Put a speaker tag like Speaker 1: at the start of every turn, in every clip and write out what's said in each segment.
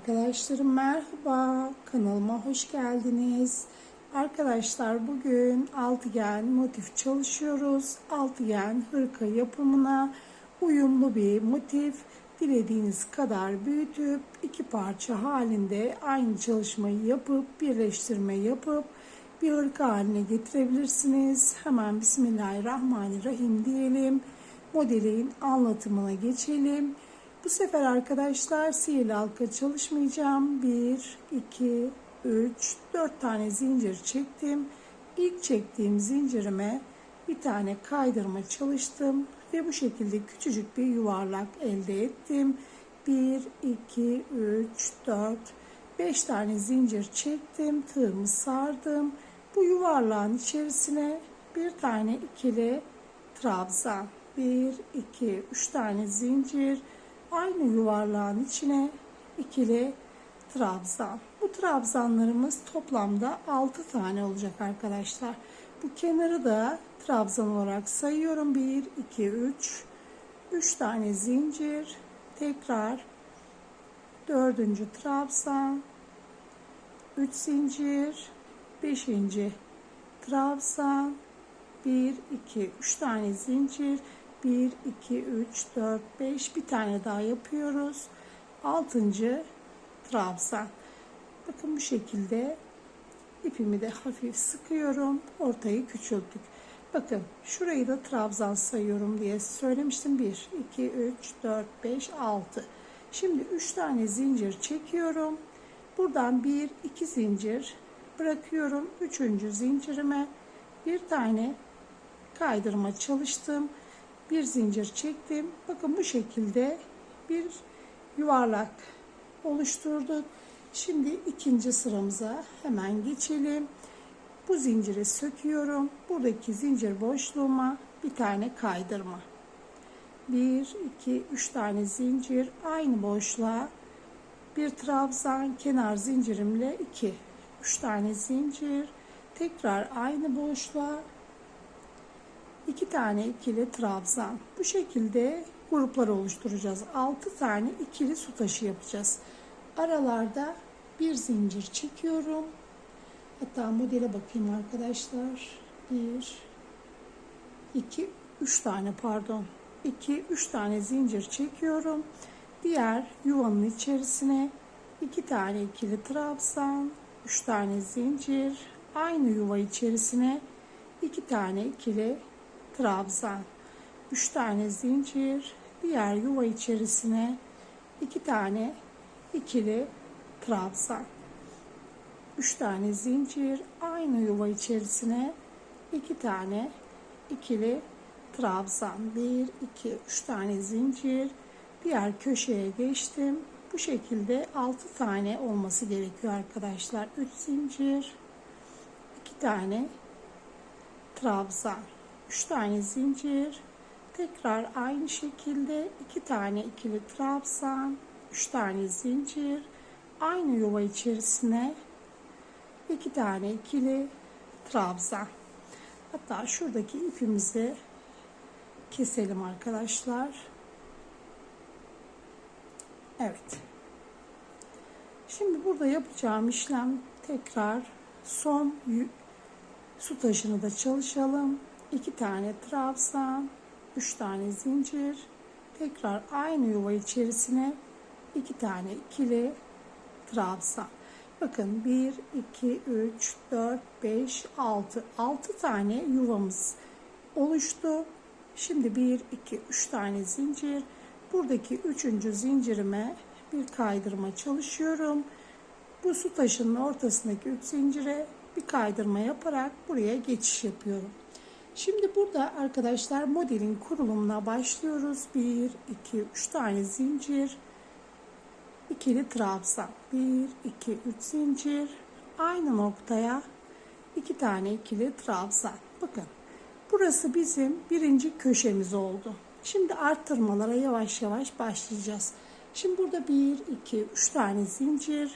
Speaker 1: Arkadaşlarım merhaba, kanalıma hoş geldiniz. Arkadaşlar bugün altıgen motif çalışıyoruz. Altıgen hırka yapımına uyumlu bir motif. Dilediğiniz kadar büyütüp iki parça halinde aynı çalışmayı yapıp birleştirme yapıp bir hırka haline getirebilirsiniz. Hemen Bismillahirrahmanirrahim diyelim. Modelin anlatımına geçelim. Bu sefer arkadaşlar sihirli halka çalışmayacağım. 1, 2, 3, 4 tane zincir çektim. İlk çektiğim zincirime bir tane kaydırma çalıştım. Ve bu şekilde küçücük bir yuvarlak elde ettim. 1, 2, 3, 4, 5 tane zincir çektim. Tığımı sardım. Bu yuvarlağın içerisine bir tane ikili trabzan. 1, 2, 3 tane zincir aynı yuvarlağın içine ikili trabzan. Bu trabzanlarımız toplamda 6 tane olacak arkadaşlar. Bu kenarı da trabzan olarak sayıyorum. 1, 2, 3. 3 tane zincir. Tekrar dördüncü trabzan. 3 zincir. 5. trabzan. 1, 2, 3 tane zincir. 1, 2, 3, 4, 5 bir tane daha yapıyoruz. 6. trabzan. Bakın bu şekilde ipimi de hafif sıkıyorum. Ortayı küçülttük. Bakın şurayı da trabzan sayıyorum diye söylemiştim. 1, 2, 3, 4, 5, 6. Şimdi 3 tane zincir çekiyorum. Buradan 1, 2 zincir bırakıyorum. 3. zincirime bir tane kaydırma çalıştım bir zincir çektim. Bakın bu şekilde bir yuvarlak oluşturduk. Şimdi ikinci sıramıza hemen geçelim. Bu zinciri söküyorum. Buradaki zincir boşluğuma bir tane kaydırma. 1, 2, 3 tane zincir aynı boşluğa bir trabzan kenar zincirimle 2, 3 tane zincir tekrar aynı boşluğa iki tane ikili trabzan. Bu şekilde gruplar oluşturacağız. 6 tane ikili su taşı yapacağız. Aralarda bir zincir çekiyorum. Hatta modele bakayım arkadaşlar. 1 2 3 tane pardon. 2 3 tane zincir çekiyorum. Diğer yuvanın içerisine 2 tane ikili trabzan, 3 tane zincir, aynı yuva içerisine 2 tane ikili trabzan, 3 tane zincir, diğer yuva içerisine 2 tane ikili trabzan. 3 tane zincir, aynı yuva içerisine 2 tane ikili trabzan. 1 2 3 tane zincir. Diğer köşeye geçtim. Bu şekilde 6 tane olması gerekiyor arkadaşlar. 3 zincir, 2 tane trabzan. 3 tane zincir tekrar aynı şekilde 2 tane ikili trabzan 3 tane zincir aynı yuva içerisine 2 tane ikili trabzan. Hatta şuradaki ipimizi keselim arkadaşlar. Evet. Şimdi burada yapacağım işlem tekrar son su taşını da çalışalım 2 tane trabzan, 3 tane zincir, tekrar aynı yuva içerisine 2 tane ikili trabzan. Bakın 1, 2, 3, 4, 5, 6. 6 tane yuvamız oluştu. Şimdi 1, 2, 3 tane zincir. Buradaki 3. zincirime bir kaydırma çalışıyorum. Bu su taşının ortasındaki 3 zincire bir kaydırma yaparak buraya geçiş yapıyorum. Şimdi burada arkadaşlar modelin kurulumuna başlıyoruz. 1, 2, 3 tane zincir. ikili trabzan. 1, 2, 3 zincir. Aynı noktaya 2 tane ikili trabzan. Bakın burası bizim birinci köşemiz oldu. Şimdi arttırmalara yavaş yavaş başlayacağız. Şimdi burada 1, 2, 3 tane zincir.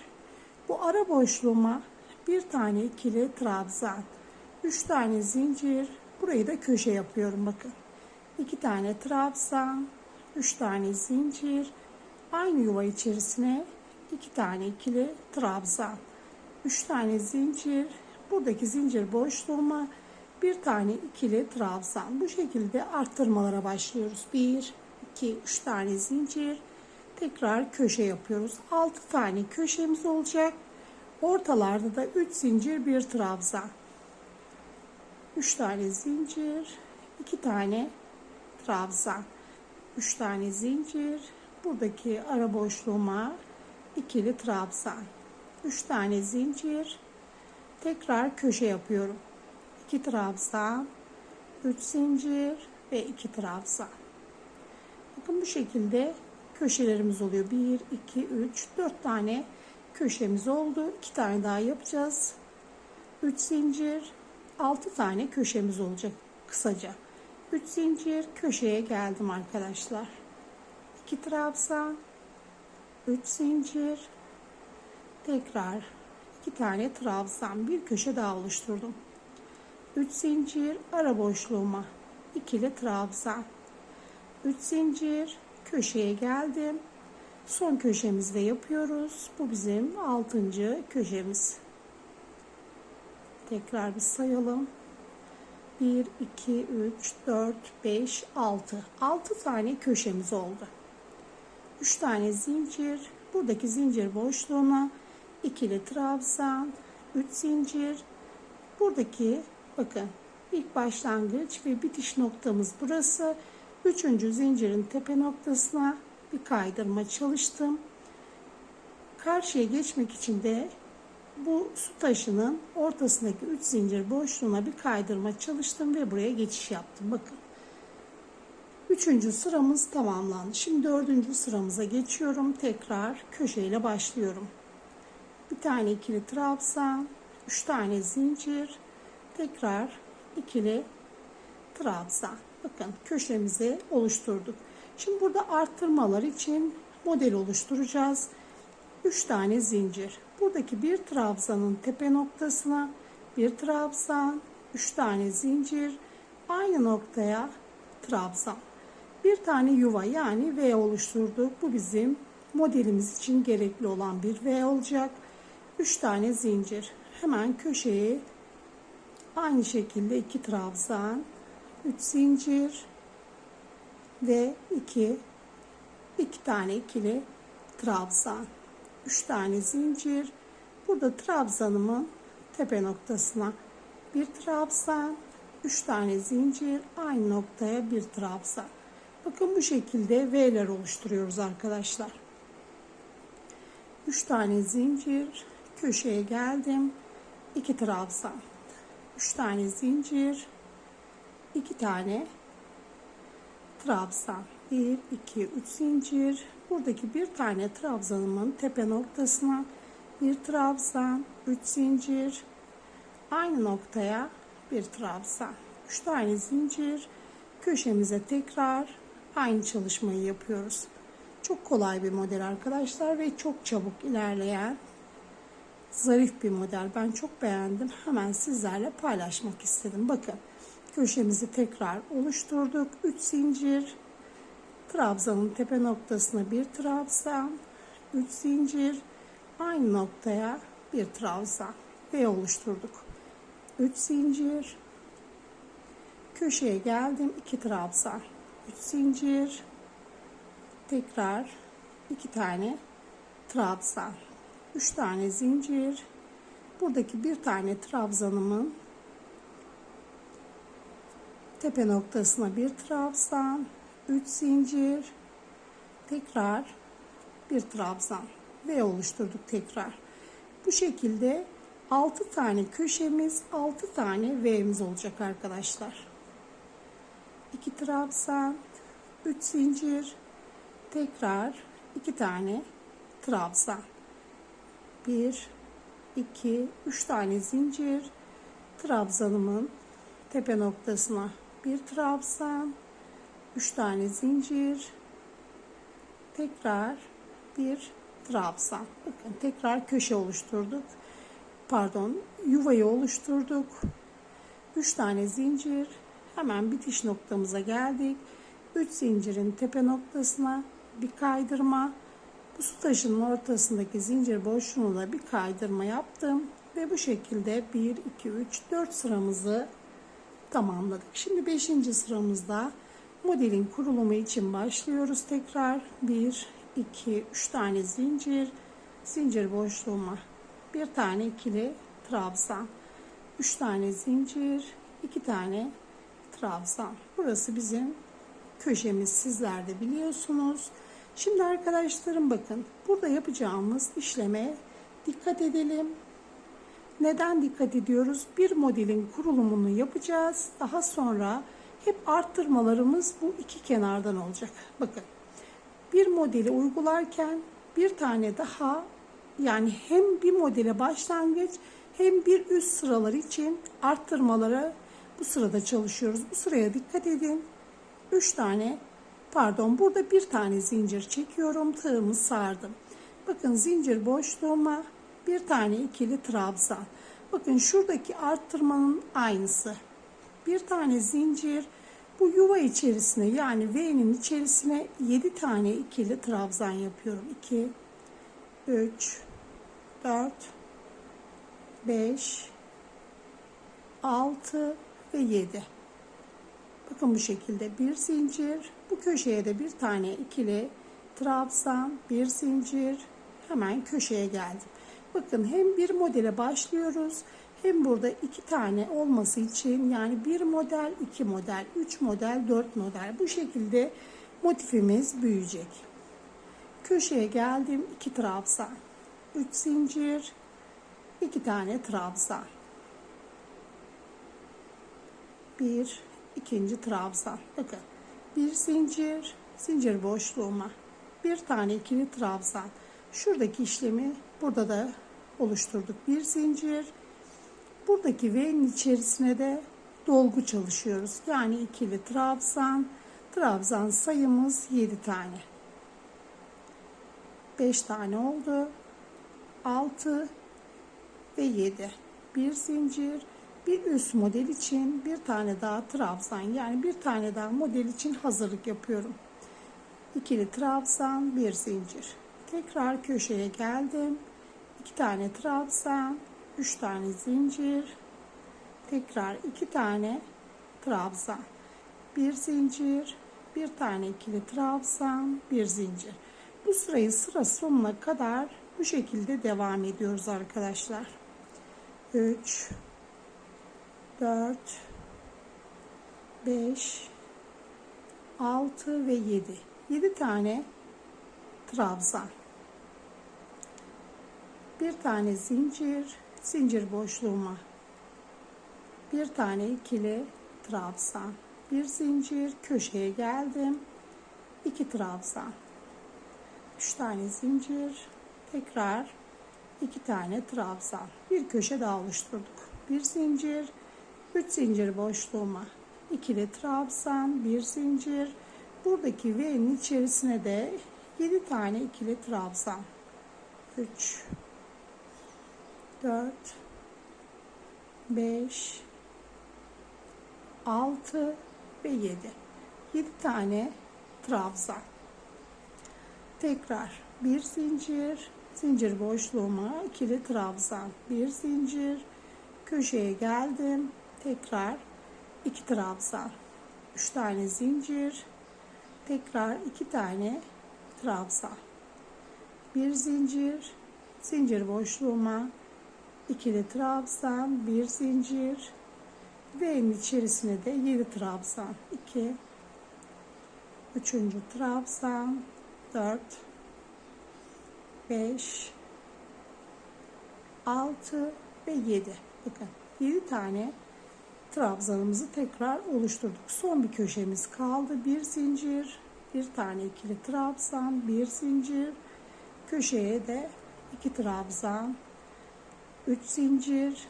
Speaker 1: Bu ara boşluğuma bir tane ikili trabzan. 3 tane zincir Burayı da köşe yapıyorum bakın. 2 tane trabzan, 3 tane zincir, aynı yuva içerisine iki tane ikili trabzan, üç tane zincir, buradaki zincir boşluğuma bir tane ikili trabzan. Bu şekilde arttırmalara başlıyoruz. 1, 2, 3 tane zincir. Tekrar köşe yapıyoruz. 6 tane köşemiz olacak. Ortalarda da 3 zincir, bir trabzan. 3 tane zincir, 2 tane trabzan. 3 tane zincir. Buradaki ara boşluğuma ikili trabzan. 3 tane zincir. Tekrar köşe yapıyorum. 2 trabzan, 3 zincir ve 2 trabzan. Bakın bu şekilde köşelerimiz oluyor. 1, 2, 3, 4 tane köşemiz oldu. 2 tane daha yapacağız. 3 zincir, 6 tane köşemiz olacak kısaca. 3 zincir köşeye geldim arkadaşlar. 2 trabzan, 3 zincir, tekrar 2 tane trabzan, bir köşe daha oluşturdum. 3 zincir ara boşluğuma ikili trabzan 3 zincir köşeye geldim son köşemizde yapıyoruz bu bizim 6. köşemiz tekrar bir sayalım. 1 2 3 4 5 6 6 tane köşemiz oldu. 3 tane zincir. Buradaki zincir boşluğuna ikili trabzan 3 zincir. Buradaki Bakın ilk başlangıç ve bitiş noktamız burası. Üçüncü zincirin tepe noktasına bir kaydırma çalıştım. Karşıya geçmek için de bu su taşının ortasındaki 3 zincir boşluğuna bir kaydırma çalıştım ve buraya geçiş yaptım. Bakın. Üçüncü sıramız tamamlandı. Şimdi dördüncü sıramıza geçiyorum. Tekrar köşeyle başlıyorum. Bir tane ikili trabzan, üç tane zincir, tekrar ikili trabzan. Bakın köşemizi oluşturduk. Şimdi burada arttırmalar için model oluşturacağız. 3 tane zincir. Buradaki bir trabzanın tepe noktasına bir trabzan, 3 tane zincir, aynı noktaya trabzan. Bir tane yuva yani V oluşturduk. Bu bizim modelimiz için gerekli olan bir V olacak. 3 tane zincir. Hemen köşeyi Aynı şekilde iki trabzan, 3 zincir ve 2 2 tane ikili trabzan. 3 tane zincir. Burada trabzanımın tepe noktasına bir trabzan, 3 tane zincir, aynı noktaya bir trabzan. Bakın bu şekilde V'ler oluşturuyoruz arkadaşlar. 3 tane zincir, köşeye geldim. 2 trabzan. 3 tane zincir, 2 tane trabzan. 1, 2, 3 zincir. Buradaki bir tane trabzanımın tepe noktasına bir trabzan, 3 zincir. Aynı noktaya bir trabzan. 3 tane zincir. Köşemize tekrar aynı çalışmayı yapıyoruz. Çok kolay bir model arkadaşlar ve çok çabuk ilerleyen zarif bir model. Ben çok beğendim. Hemen sizlerle paylaşmak istedim. Bakın köşemizi tekrar oluşturduk. 3 zincir. Trabzanın tepe noktasına bir trabzan. 3 zincir. Aynı noktaya bir trabzan ve oluşturduk. 3 zincir. Köşeye geldim. 2 trabzan. 3 zincir. Tekrar 2 tane trabzan. 3 tane zincir. Buradaki bir tane trabzanımın tepe noktasına bir trabzan, 3 zincir, tekrar bir trabzan ve oluşturduk tekrar. Bu şekilde 6 tane köşemiz, 6 tane V'miz olacak arkadaşlar. 2 trabzan, 3 zincir, tekrar 2 tane trabzan. 1 2 3 tane zincir trabzanımın tepe noktasına bir trabzan 3 tane zincir. Tekrar bir trabzan. Bakın tekrar köşe oluşturduk. Pardon yuvayı oluşturduk. 3 tane zincir. Hemen bitiş noktamıza geldik. 3 zincirin tepe noktasına bir kaydırma. Bu su taşının ortasındaki zincir boşluğuna bir kaydırma yaptım ve bu şekilde 1 2 3 4 sıramızı tamamladık. Şimdi 5. sıramızda modelin kurulumu için başlıyoruz tekrar. 1 2 3 tane zincir, zincir boşluğuma bir tane ikili trabzan, 3 tane zincir, 2 tane trabzan. Burası bizim köşemiz sizler de biliyorsunuz. Şimdi arkadaşlarım bakın burada yapacağımız işleme dikkat edelim. Neden dikkat ediyoruz? Bir modelin kurulumunu yapacağız. Daha sonra hep arttırmalarımız bu iki kenardan olacak. Bakın bir modeli uygularken bir tane daha yani hem bir modele başlangıç hem bir üst sıralar için arttırmaları bu sırada çalışıyoruz. Bu sıraya dikkat edin. 3 tane pardon burada bir tane zincir çekiyorum. Tığımı sardım. Bakın zincir boşluğuma bir tane ikili trabzan. Bakın şuradaki arttırmanın aynısı. Bir tane zincir bu yuva içerisine yani V'nin içerisine 7 tane ikili trabzan yapıyorum. 2 3 4 5 6 ve 7. Bakın bu şekilde bir zincir. Bu köşeye de bir tane ikili trabzan, bir zincir. Hemen köşeye geldim. Bakın hem bir modele başlıyoruz hem burada iki tane olması için yani bir model, iki model, üç model, dört model bu şekilde motifimiz büyüyecek. Köşeye geldim. iki trabzan, üç zincir, iki tane trabzan. Bir, ikinci trabzan. Bakın bir zincir, zincir boşluğuma bir tane ikili trabzan. Şuradaki işlemi burada da oluşturduk. Bir zincir. Buradaki V'nin içerisine de dolgu çalışıyoruz. Yani ikili trabzan. Trabzan sayımız 7 tane. 5 tane oldu. 6 ve 7. Bir zincir. Bir üst model için bir tane daha trabzan yani bir tane daha model için hazırlık yapıyorum. İkili trabzan, bir zincir. Tekrar köşeye geldim. 2 tane trabzan, 3 tane zincir, tekrar 2 tane trabzan, bir zincir, bir tane ikili trabzan, bir zincir. Bu sırayı sıra sonuna kadar bu şekilde devam ediyoruz arkadaşlar. 3 4 5 6 ve 7. 7 tane trabzan bir tane zincir, zincir boşluğuma. Bir tane ikili trabzan, bir zincir, köşeye geldim, iki trabzan, üç tane zincir, tekrar iki tane trabzan, bir köşe daha oluşturduk. Bir zincir, üç zincir boşluğuma. İkili trabzan, bir zincir, buradaki V'nin içerisine de 7 tane ikili trabzan. 3 4 5 6 ve 7 7 tane trabzan. Tekrar bir zincir. Zincir boşluğuma ikili trabzan. Bir zincir. Köşeye geldim. Tekrar iki trabzan. 3 tane zincir. Tekrar iki tane trabzan. Bir zincir. Zincir boşluğuma ikili trabzan, bir zincir ve içerisine de 7 trabzan. 2 üçüncü trabzan, 4 5 6 ve 7. Bakın 7 tane trabzanımızı tekrar oluşturduk. Son bir köşemiz kaldı. Bir zincir, bir tane ikili trabzan, bir zincir, köşeye de iki trabzan, 3 zincir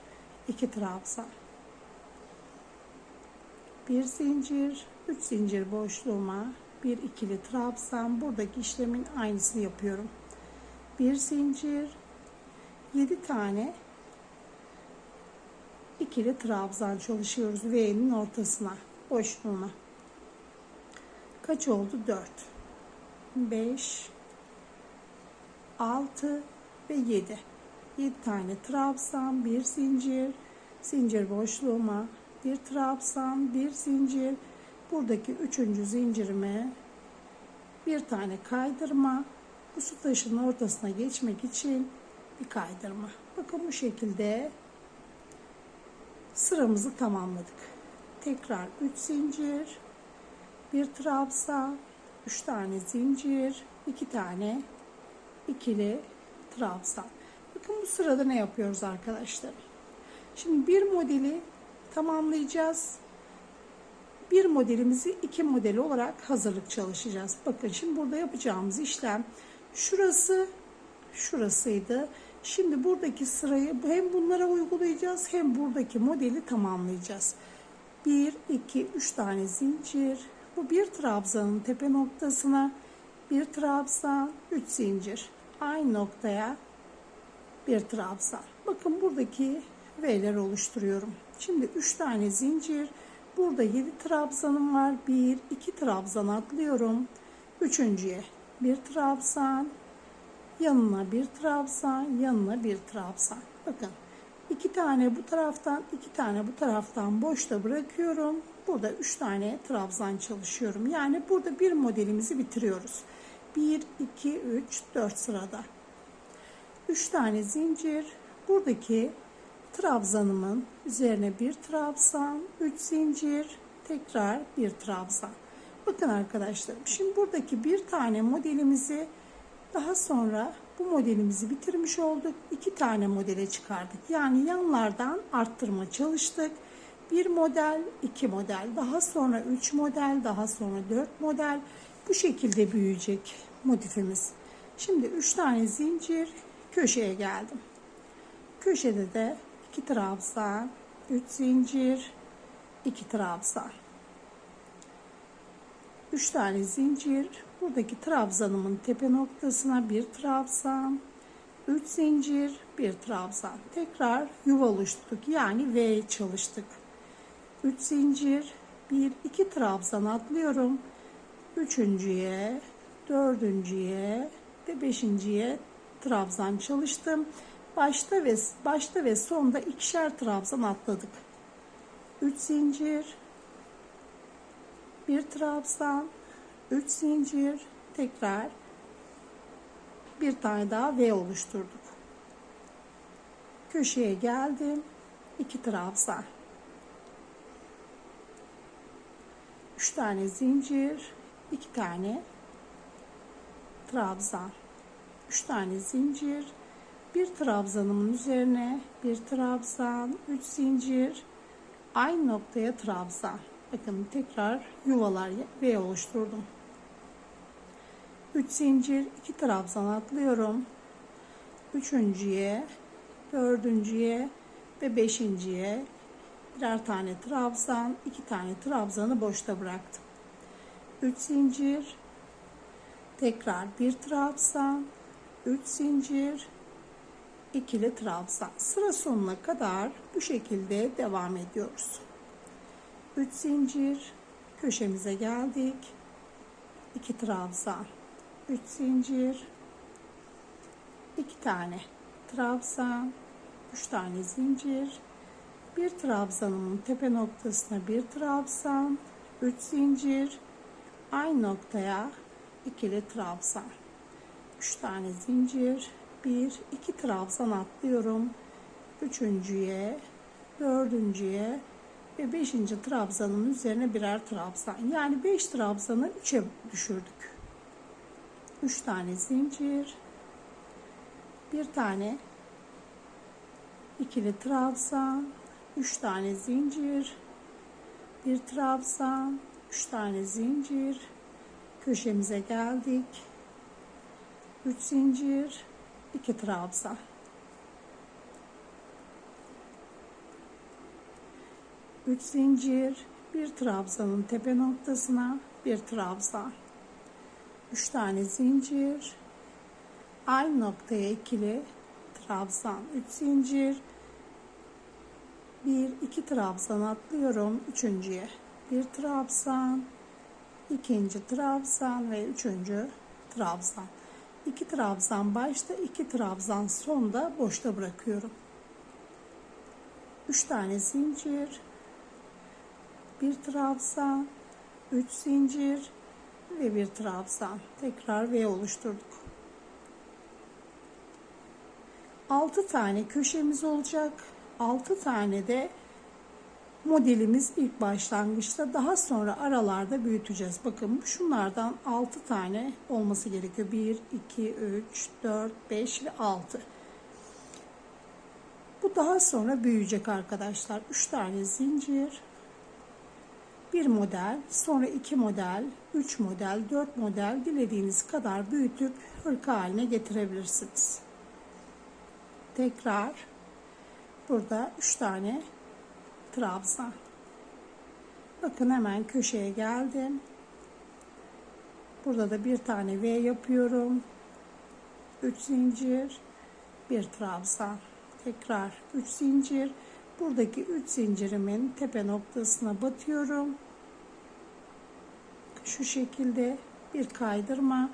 Speaker 1: 2 trabzan bir zincir 3 zincir boşluğuma bir ikili trabzan buradaki işlemin aynısını yapıyorum. Bir zincir 7 tane ikili trabzan çalışıyoruz V'nin ortasına boşluğuna. Kaç oldu? 4 5 6 ve 7. 7 tane trabzan, bir zincir, zincir boşluğuma bir trabzan, bir zincir. Buradaki üçüncü zincirime bir tane kaydırma. Bu su taşının ortasına geçmek için bir kaydırma. Bakın bu şekilde sıramızı tamamladık. Tekrar 3 zincir, bir trabzan, 3 tane zincir, 2 tane ikili trabzan. Bakın bu sırada ne yapıyoruz arkadaşlar? Şimdi bir modeli tamamlayacağız. Bir modelimizi iki model olarak hazırlık çalışacağız. Bakın şimdi burada yapacağımız işlem şurası şurasıydı. Şimdi buradaki sırayı hem bunlara uygulayacağız hem buradaki modeli tamamlayacağız. 1, 2, 3 tane zincir. Bu bir trabzanın tepe noktasına bir trabzan, 3 zincir. Aynı noktaya bir trabzan. Bakın buradaki V'ler oluşturuyorum. Şimdi 3 tane zincir. Burada 7 trabzanım var. 1, 2 trabzan atlıyorum. Üçüncüye bir trabzan. Yanına bir trabzan. Yanına bir trabzan. Bakın iki tane bu taraftan, iki tane bu taraftan boşta bırakıyorum. Burada 3 tane trabzan çalışıyorum. Yani burada bir modelimizi bitiriyoruz. 1, 2, 3, 4 sırada. 3 tane zincir. Buradaki trabzanımın üzerine bir trabzan, 3 zincir, tekrar bir trabzan. Bakın arkadaşlarım şimdi buradaki bir tane modelimizi daha sonra bu modelimizi bitirmiş olduk. iki tane modele çıkardık. Yani yanlardan arttırma çalıştık. Bir model, iki model, daha sonra üç model, daha sonra dört model. Bu şekilde büyüyecek motifimiz. Şimdi üç tane zincir köşeye geldim. Köşede de 2 trabzan, 3 zincir, 2 trabzan. 3 tane zincir. Buradaki trabzanımın tepe noktasına bir trabzan, 3 zincir, bir trabzan. Tekrar yuva oluşturduk. Yani V çalıştık. 3 zincir, 1 2 trabzan atlıyorum. Üçüncüye, dördüncüye ve beşinciye trabzan çalıştım. Başta ve başta ve sonda ikişer trabzan atladık. 3 zincir, bir trabzan, 3 zincir, tekrar bir tane daha V oluşturduk. Köşeye geldim. 2 trabzan. 3 tane zincir, 2 tane trabzan. 3 tane zincir, bir trabzanımın üzerine bir trabzan, 3 zincir, aynı noktaya trabzan. Bakın tekrar yuvalar V oluşturdum. 3 zincir, 2 trabzan atlıyorum. Üçüncüye, dördüncüye ve beşinciye birer tane trabzan, iki tane trabzanı boşta bıraktım. 3 zincir, tekrar bir trabzan, 3 zincir, ikili trabzan. Sıra sonuna kadar bu şekilde devam ediyoruz. 3 zincir köşemize geldik. 2 trabzan. 3 zincir. 2 tane trabzan. 3 tane zincir. Bir trabzanımın tepe noktasına bir trabzan. 3 zincir. Aynı noktaya ikili trabzan. 3 tane zincir 1 2 trabzan atlıyorum. Üçüncüye, dördüncüye ve beşinci trabzanın üzerine birer trabzan. Yani 5 trabzanı 3'e düşürdük. 3 tane zincir, bir tane ikili trabzan, 3 tane zincir, bir trabzan, 3 tane zincir, köşemize geldik. 3 zincir, 2 trabzan. Üç zincir, bir trabzanın tepe noktasına bir trabzan. Üç tane zincir, aynı noktaya ikili trabzan. Üç zincir, bir iki trabzan atlıyorum üçüncüye. Bir trabzan, ikinci trabzan ve üçüncü trabzan. 2 trabzan başta 2 trabzan sonda boşta bırakıyorum. 3 tane zincir, bir trabzan, 3 zincir ve bir trabzan. Tekrar V oluşturduk. 6 tane köşemiz olacak. 6 tane de modelimiz ilk başlangıçta daha sonra aralarda büyüteceğiz. Bakın şunlardan 6 tane olması gerekiyor. 1, 2, 3, 4, 5 ve 6. Bu daha sonra büyüyecek arkadaşlar. 3 tane zincir, bir model, sonra iki model, üç model, dört model dilediğiniz kadar büyütüp hırka haline getirebilirsiniz. Tekrar burada üç tane trabzan. Bakın hemen köşeye geldim. Burada da bir tane V yapıyorum. 3 zincir, bir trabzan. Tekrar 3 zincir. Buradaki 3 zincirimin tepe noktasına batıyorum. Şu şekilde bir kaydırma.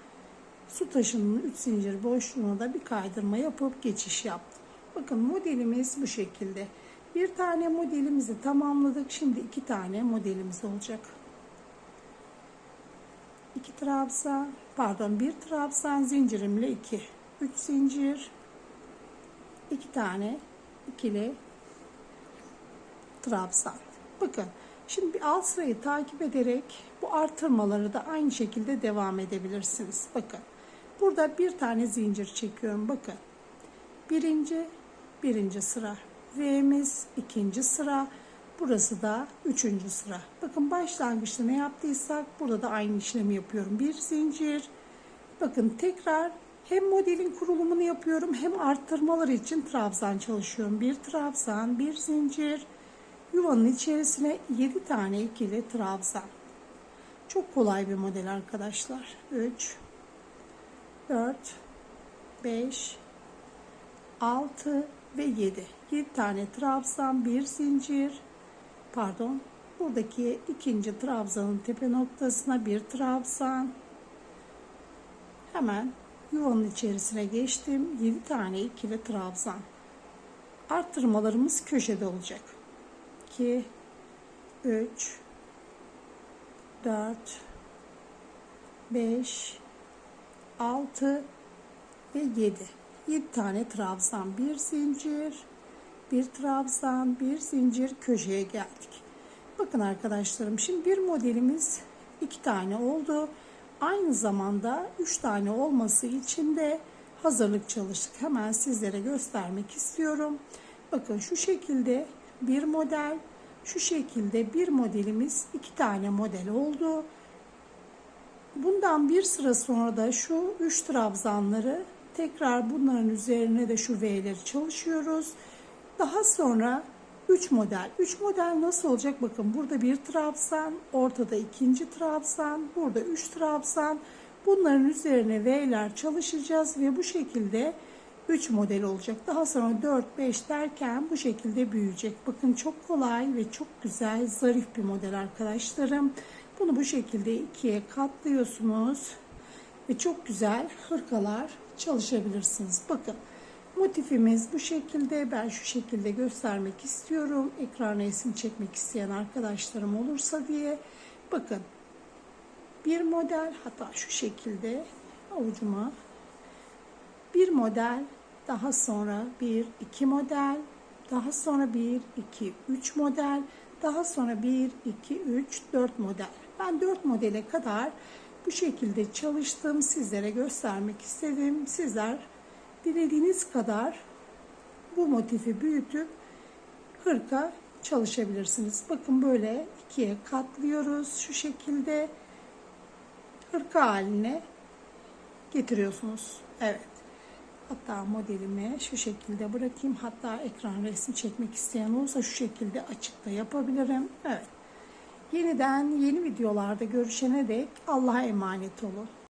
Speaker 1: Su taşının 3 zincir boşluğuna da bir kaydırma yapıp geçiş yaptım. Bakın modelimiz bu şekilde. Bir tane modelimizi tamamladık. Şimdi iki tane modelimiz olacak. İki trabzan, pardon bir trabzan zincirimle iki. Üç zincir, iki tane ikili trabzan. Bakın şimdi bir alt sırayı takip ederek bu artırmaları da aynı şekilde devam edebilirsiniz. Bakın burada bir tane zincir çekiyorum. Bakın birinci birinci sıra V'miz ikinci sıra burası da üçüncü sıra. Bakın başlangıçta ne yaptıysak burada da aynı işlemi yapıyorum. Bir zincir bakın tekrar hem modelin kurulumunu yapıyorum hem arttırmalar için trabzan çalışıyorum. Bir trabzan, bir zincir, yuvanın içerisine 7 tane ikili trabzan. Çok kolay bir model arkadaşlar. 3 4 5 6 ve 7. 7 tane trabzan, bir zincir. Pardon. Buradaki ikinci trabzanın tepe noktasına bir trabzan. Hemen yuvanın içerisine geçtim. 7 tane ikili trabzan. Arttırmalarımız köşede olacak. 2 3 4 5 6 ve 7. 7 tane trabzan, bir zincir, bir trabzan, bir zincir köşeye geldik. Bakın arkadaşlarım şimdi bir modelimiz iki tane oldu. Aynı zamanda üç tane olması için de hazırlık çalıştık. Hemen sizlere göstermek istiyorum. Bakın şu şekilde bir model, şu şekilde bir modelimiz iki tane model oldu. Bundan bir sıra sonra da şu üç trabzanları tekrar bunların üzerine de şu V'leri çalışıyoruz. Daha sonra 3 model. 3 model nasıl olacak? Bakın burada bir trabzan, ortada ikinci trabzan, burada 3 trabzan. Bunların üzerine V'ler çalışacağız ve bu şekilde 3 model olacak. Daha sonra 4, 5 derken bu şekilde büyüyecek. Bakın çok kolay ve çok güzel, zarif bir model arkadaşlarım. Bunu bu şekilde ikiye katlıyorsunuz ve çok güzel hırkalar çalışabilirsiniz. Bakın motifimiz bu şekilde. Ben şu şekilde göstermek istiyorum. Ekrana resim çekmek isteyen arkadaşlarım olursa diye. Bakın bir model hatta şu şekilde avucuma bir model daha sonra bir iki model daha sonra bir iki üç model daha sonra bir iki üç dört model. Ben dört modele kadar bu şekilde çalıştım. Sizlere göstermek istedim. Sizler dilediğiniz kadar bu motifi büyütüp hırka çalışabilirsiniz. Bakın böyle ikiye katlıyoruz. Şu şekilde hırka haline getiriyorsunuz. Evet. Hatta modelimi şu şekilde bırakayım. Hatta ekran resmi çekmek isteyen olursa şu şekilde açıkta yapabilirim. Evet. Yeniden yeni videolarda görüşene dek Allah'a emanet olun.